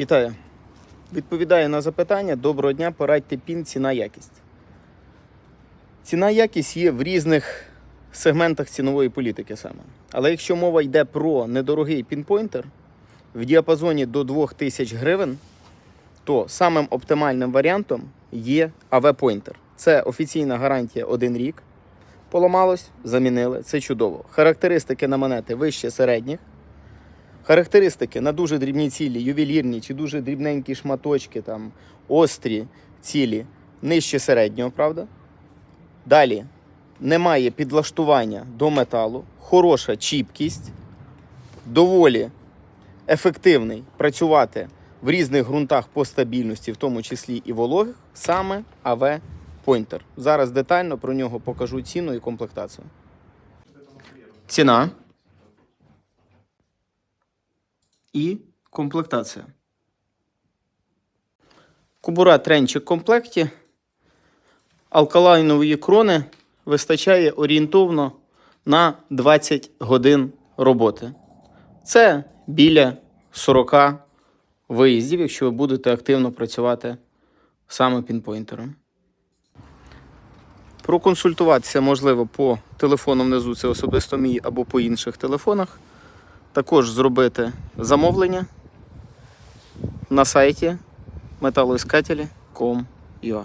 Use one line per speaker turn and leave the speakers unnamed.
Вітаю. Відповідаю на запитання. Доброго дня, порадьте пін, ціна, якість. Ціна якість є в різних сегментах цінової політики саме. Але якщо мова йде про недорогий пінпойнтер в діапазоні до 2000 гривень, то самим оптимальним варіантом є AV-поінтер. Це офіційна гарантія 1 рік. Поламалось, замінили. Це чудово. Характеристики на монети вище середніх. Характеристики на дуже дрібні цілі, ювелірні чи дуже дрібненькі шматочки, там, острі цілі, нижче середнього, правда? Далі немає підлаштування до металу, хороша чіпкість, доволі ефективний працювати в різних ґрунтах по стабільності, в тому числі і вологих, саме АВ Pointer. Зараз детально про нього покажу ціну і комплектацію. Ціна і комплектація. Кубура тренчик в комплекті. Алкалайнової крони вистачає орієнтовно на 20 годин роботи. Це біля 40 виїздів, якщо ви будете активно працювати саме пінпойнтером. Проконсультуватися можливо по телефону внизу, це особисто мій або по інших телефонах. Також зробити замовлення на сайті металоіскателі.com.ua